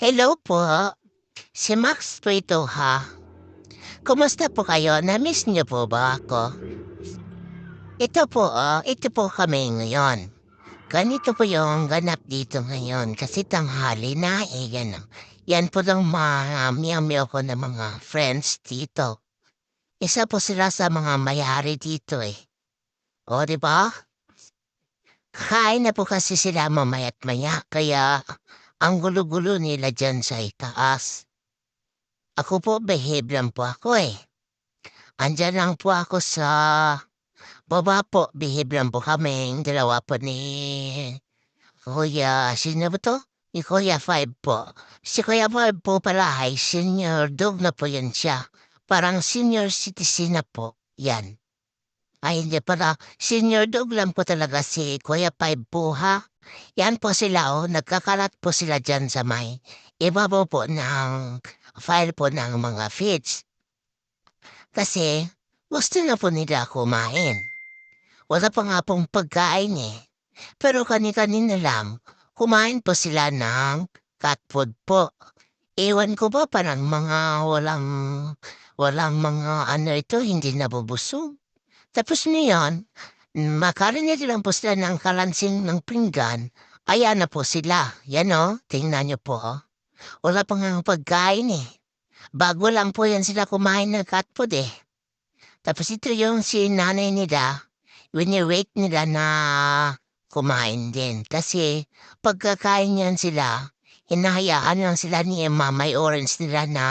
Hello po. Si Max po ito ha. Kumusta po kayo? Na-miss niyo po ba ako? Ito po, ah, ito po kami ngayon. Ganito po yung ganap dito ngayon kasi tanghali na eh, yan. Yan po lang miyami ko ng mga friends dito. Isa po sila sa mga mayari dito eh. O, di ba? Kain na po kasi sila mamaya't maya, kaya ang gulo-gulo nila dyan sa itaas. Ako po, behave lang po ako eh. Andyan lang po ako sa baba po, behave lang po kami. Dalawa po ni Kuya, sino ba to? Ni Kuya Five po. Si Kuya Five po pala ay senior dog na po yan siya. Parang senior citizen na po. Yan. Ay, hindi pala. Senior dog lang po talaga si Kuya Five po ha. Yan po sila oh, nagkakalat po sila dyan sa may iba po ng file po ng mga feeds. Kasi gusto na po nila kumain. Wala pa nga pong pagkain eh. Pero kani-kanina lang, kumain po sila ng cat food po. Ewan ko ba parang mga walang, walang mga ano ito, hindi nabubusog. Tapos niyan, makarinig lang po sila ng kalansing ng pinggan, ayan na po sila. Yan o, tingnan niyo po. oh. Wala pa nga pagkain eh. Bago lang po yan sila kumain ng cat food eh. Tapos ito yung si nanay nila, wini-wait nila na kumain din. Kasi pagkakain yan sila, hinahayaan lang sila ni Mamay Orange nila na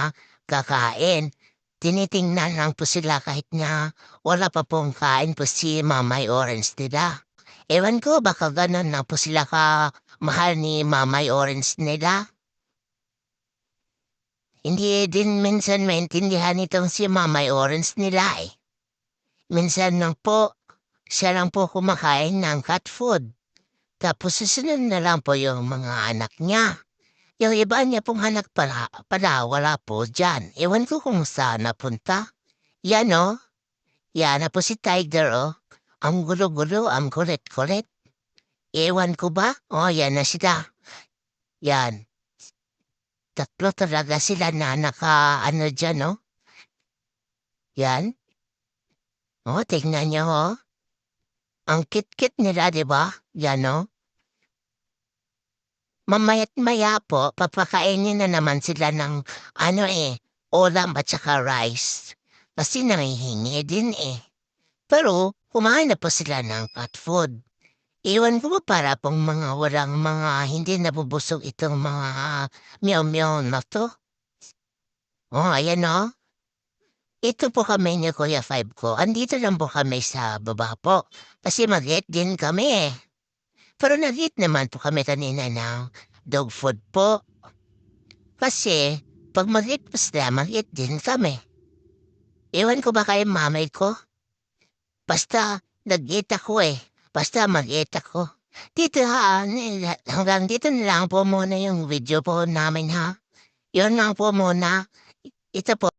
kakain. Tinitingnan lang po sila kahit na wala pa pong kain po si Mamay Orange nila. Ewan ko, baka ganun na po sila ka mahal ni Mamay Orange nila. Hindi din minsan maintindihan itong si Mamay Orange nila eh. Minsan lang po, siya lang po kumakain ng cat food. Tapos susunod na lang po yung mga anak niya. Yung iba niya pong anak pala, pala wala po dyan. Ewan ko kung saan napunta. Yan o. Yan na po si Tiger o. Ang gulo-gulo, ang kulit-kulit. Ewan ko ba? O, yan na sila. Yan. Tatlo talaga sila na naka ano dyan o. Yan. O, tingnan niyo o. Ang kit-kit nila, di ba? Yan o. Mamaya't maya po, papakainin na naman sila ng ano eh, ulam at saka rice. Kasi nangihingi din eh. Pero, kumain na po sila ng cat food. Iwan ko para pong mga walang mga hindi nabubusog itong mga meow-meow na to? Oh, ayan o. Ito po kami ni Kuya Five ko. Andito lang po kami sa baba po. Kasi mag din kami eh. Pero nag naman po kami kanina ng dog food po. Kasi pag mag-eat po sila, mag din kami. Iwan ko ba kay mamay ko? Basta nag-eat ako eh. Basta mag-eat ako. Dito ha, hanggang dito na lang po muna yung video po namin ha. Yun lang po muna. Ito po.